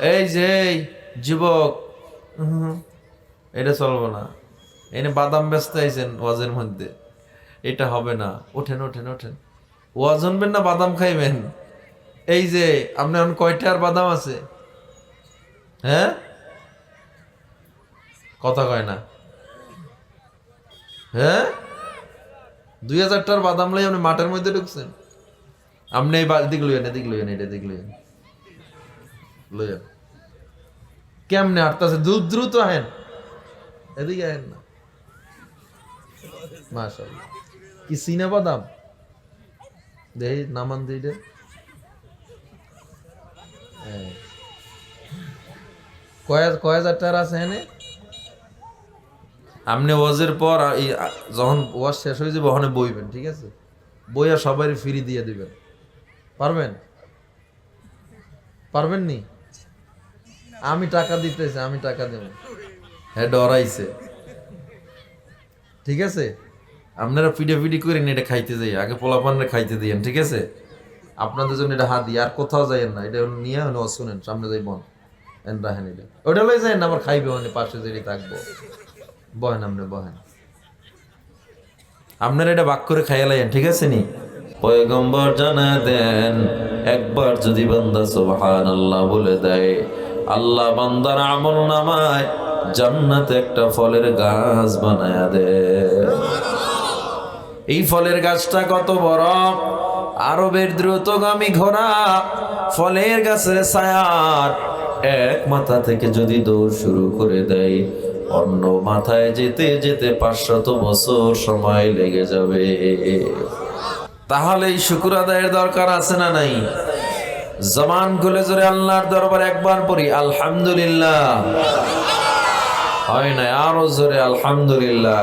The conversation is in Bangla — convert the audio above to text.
এই যে যুবক। এটা চলবো না। এনে বাদাম ব্যস্ত আইছেন ওয়াজের মধ্যে। এটা হবে না। ওঠেন ওঠেন ওঠেন। ওয়াজ আনবেন না, বাদাম খাইবেন। এই যে আপনার এখন কয়টার বাদাম আছে? হ্যাঁ? কথা কয় না। হ্যাঁ? দুই হাজারটার বাদাম লাই আপনি মাঠের মধ্যে ঢুকছেন? আপনি এই এদিক লইয়েন এদিক লইয়েন, এটা এদিক লইয়েন। লইয়েন কেমনে হাঁটতেছে? দ্রুত দ্রুত আহেন। এদিকে আহেন না। মাশাআল্লাহ। কি সিনে বাদাম দেহি, নামান দিই কয় কয় হাজার টাকা আছে এনে? আপনি ওয়াজের পর যখন ওয়াজ শেষ হয়ে যাবে, ওখানে বইবেন, ঠিক আছে? বইয়া সবাই ফ্রি দিয়ে দিবেন। পারবেন? পারবেন নি আমি টাকা দিতেছি, আমি টাকা দেব। হ্যাঁ ডরাইছে। ঠিক আছে? আপনারা পিডে পিডি করেন, এটা খাইতে যাই। আগে পোলাপানরে খাইতে দিয়েন, ঠিক আছে? আপনাদের জন্য এটা হাত আর কোথাও যাইয়েন না। এটা নিয়ে হলে সামনে যাই বন। এন, রাহেন এটা। ওটা আবার খাইবে মানে পাশে যেটি থাকব। বহেন আপনি বহেন। আপনারা এটা বাক করে খাইয়া লাইন ঠিক আছে নি? পয়গম্বর জানা দেন, একবার যদি বান্দা সুবহান আল্লাহ বলে দেয় আল্লাহ বান্দার আমল নামায় জান্নাতে একটা ফলের গাছ বানায়া দে। এই ফলের গাছটা কত বড়? আরবের দ্রুতগামী ঘোড়া ফলের গাছের ছায়ার এক মাথা থেকে যদি দৌড় শুরু করে দেয়, অন্য মাথায় যেতে যেতে পাঁচশত বছর সময় লেগে যাবে। তাহলে এই শুকুর আদায়ের দরকার আছে না নাই? জমান খুলে জোরে আল্লাহর দরবার একবার পড়ি আলহামদুলিল্লাহ। হয় না আরও জোরে আলহামদুলিল্লাহ।